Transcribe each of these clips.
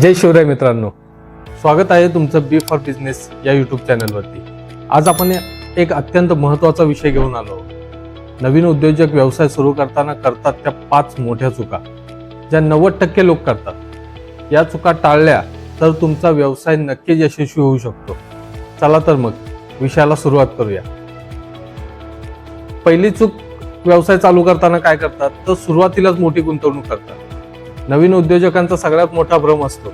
जय शिवराय मित्रांनो. स्वागत आहे तुमचं बी फॉर बिझनेस या यूट्यूब चॅनलवरती आज आपण एक अत्यंत महत्त्वाचा विषय घेऊन आलो नवीन उद्योजक व्यवसाय सुरू करताना करतात त्या पाच मोठ्या चुका ज्या नव्वद टक्के लोक करतात. या चुका टाळल्या तर तुमचा व्यवसाय नक्कीच यशस्वी होऊ शकतो. चला तर मग विषयाला सुरुवात करूया. पहिली चूक व्यवसाय चालू करताना काय करतात? तर सुरुवातीलाच मोठी गुंतवणूक करतात. नवीन उद्योजकांचा सगळ्यात मोठा भ्रम असतो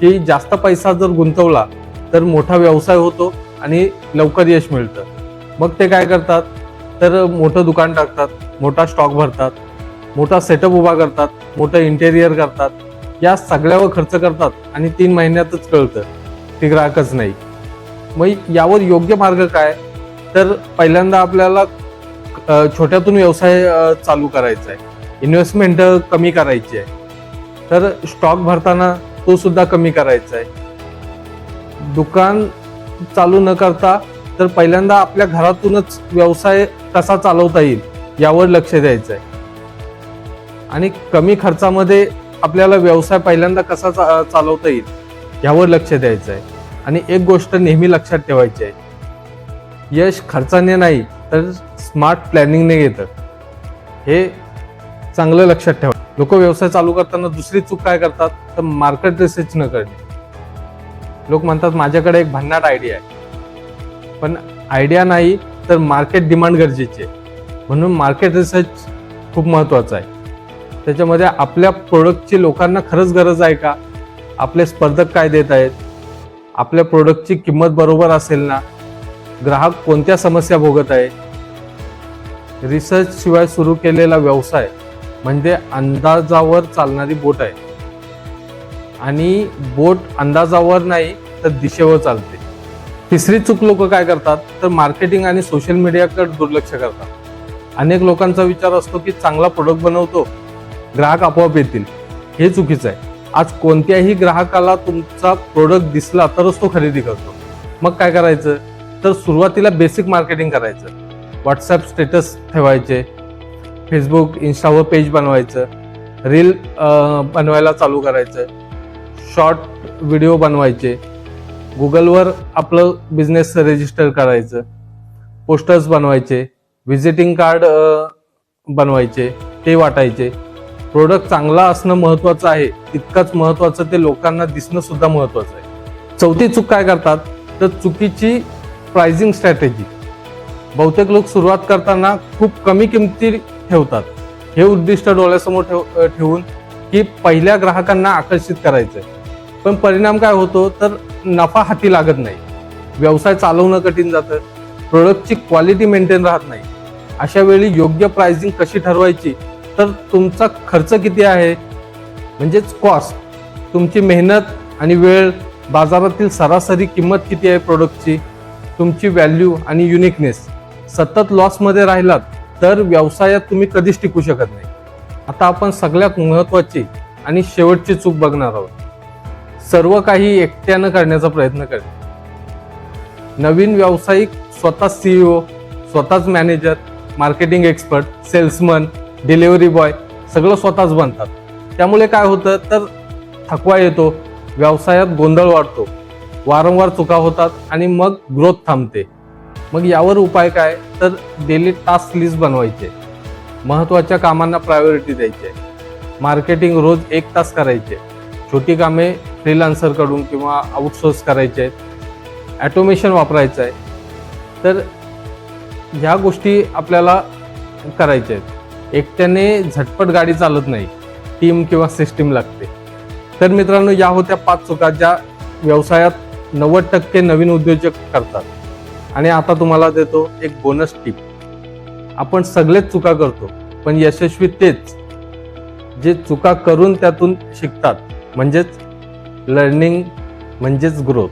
की जास्त पैसा जर गुंतवला तर मोठा व्यवसाय होतो आणि लवकर यश मिळतं. मग ते काय करतात? तर मोठं दुकान टाकतात मोठा स्टॉक भरतात मोठा सेटअप उभा करतात मोठं इंटेरियर करतात. या सगळ्यावर खर्च करतात आणि तीन महिन्यातच कळतं ते ग्राहकच नाही. मग यावर योग्य मार्ग काय? तर पहिल्यांदा आपल्याला छोट्यातून व्यवसाय चालू करायचा आहे. इन्व्हेस्टमेंट कमी करायची आहे. तर स्टॉक भरताना तो सुद्धा कमी करायचा आहे दुकान चालू न करता तर पहिल्यांदा आपल्या घरातूनच व्यवसाय कसा चालवता येईल यावर लक्ष द्यायचं आहे आणि कमी खर्चामध्ये आपल्याला व्यवसाय पहिल्यांदा कसा चा- चालवता येईल यावर लक्ष द्यायचं आहे आणि एक गोष्ट नेहमी लक्षात ठेवायची आहे यश खर्चाने नाही तर स्मार्ट प्लॅनिंगने येतं. हे चांगलं लक्षात ठेवा. लोक व्यवसाय चालू करताना दुसरी चूक काय करतात? तर मार्केट रिसर्च न करणे. लोक म्हणतात माझ्याकडे एक भन्नाट आयडिया आहे. पण आयडिया नाही तर मार्केट डिमांड गरजेची आहे. म्हणून मार्केट रिसर्च खूप महत्त्वाचं आहे. त्याच्यामध्ये आपल्या प्रोडक्टची लोकांना खरंच गरज आहे का? आपले स्पर्धक काय देत आहेत? आपल्या प्रोडक्टची किंमत बरोबर असेल ना? ग्राहक कोणत्या समस्या भोगत आहे? रिसर्च शिवाय सुरू केलेला व्यवसाय म्हणजे अंदाजावर चालणारी बोट आहे. आणि बोट अंदाजावर नाही तर दिशेवर चालते. तिसरी चूक लोक काय करतात तर मार्केटिंग आणि सोशल मीडियाकडे दुर्लक्ष करतात. अनेक लोकांचा विचार असतो की चांगला प्रोडक्ट बनवतो ग्राहक आपोआप येतील. हे चुकीचं आहे. आज कोणत्याही ग्राहकाला तुमचा प्रोडक्ट दिसला तरच तो खरेदी करतो. मग काय करायचं? तर सुरुवातीला बेसिक मार्केटिंग करायचं. व्हॉट्सअप स्टेटस ठेवायचे. फेसबुक इन्स्टावर पेज बनवायचं. रील बनवायला चालू करायचं. शॉर्ट व्हिडिओ बनवायचे. गुगलवर आपलं बिझनेस रजिस्टर करायचं. पोस्टर्स बनवायचे. व्हिजिटिंग कार्ड बनवायचे. ते वाटायचे. प्रोडक्ट चांगला असणं महत्त्वाचं आहे. तितकंच महत्त्वाचं ते लोकांना दिसणं सुद्धा आहे. चौथी चूक काय करतात? तर चुकीची प्राइसिंग स्ट्रॅटेजी बहुतेक लोक सुरुवात करताना खूप कमी किमती ठेवतात. हे उद्दिष्ट डोळ्यासमोर ठेव ठेवून की पहिल्या ग्राहकांना आकर्षित करायचं पण परिणाम काय होतो? तर नफा हाती लागत नाही. व्यवसाय चालवणं कठीण जातं. प्रोडक्टची क्वालिटी मेंटेन राहत नाही. अशा वेळी योग्य प्राइसिंग कशी ठरवायची? तर तुमचा खर्च किती आहे? म्हणजेच कॉस्ट तुमची मेहनत आणि वेळ बाजारातील सरासरी किंमत किती आहे प्रोडक्टची तुमची व्हॅल्यू आणि युनिकनेस सतत लॉसमध्ये राहिलात तर व्यवसायात तुम्ही कधीच टिकू शकत नाही. आता आपण सगळ्यात महत्वाची आणि शेवटची चूक बघणार आहोत. सर्व काही एकट्यानं करण्याचा प्रयत्न करणे नवीन व्यावसायिक स्वतः सीईओ स्वतःच manager marketing expert salesman delivery boy सगळं स्वतःच बनतात. त्यामुळे काय होतं तर थकवा येतो व्यवसायात गोंधळ वाढतो. वारंवार चुका होतात आणि मग ग्रोथ थांबते. मग यावर उपाय काय? तर डेली टास्क लिस्ट बनवायचे. महत्त्वाच्या कामांना प्रायोरिटी द्यायचे. मार्केटिंग रोज एक तास करायचे. छोटी कामे फ्रीलान्सरकडून किंवा आउटसोर्स करायचे. आहेत ॲटोमेशन वापरायचं आहे. तर ह्या गोष्टी आपल्याला करायच्या आहेत. एकट्याने झटपट गाडी चालत नाही. टीम किंवा सिस्टीम लागते. तर मित्रांनो या होत्या पाच चुका ज्या व्यवसायात नव्वद टक्के नवीन उद्योजक करतात. आणि आता तुम्हाला देतो एक बोनस टीप आपण सगळेच चुका करतो पण यशस्वी तेच जे चुका करून त्यातून शिकतात. म्हणजेच लर्निंग म्हणजेच ग्रोथ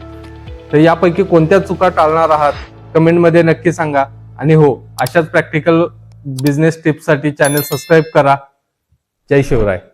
तर यापैकी कोणत्या चुका टाळणार आहात? कमेंटमध्ये नक्की सांगा. आणि हो अशाच प्रॅक्टिकल बिझनेस टिप्ससाठी चॅनल सबस्क्राईब करा. जय शिवराय.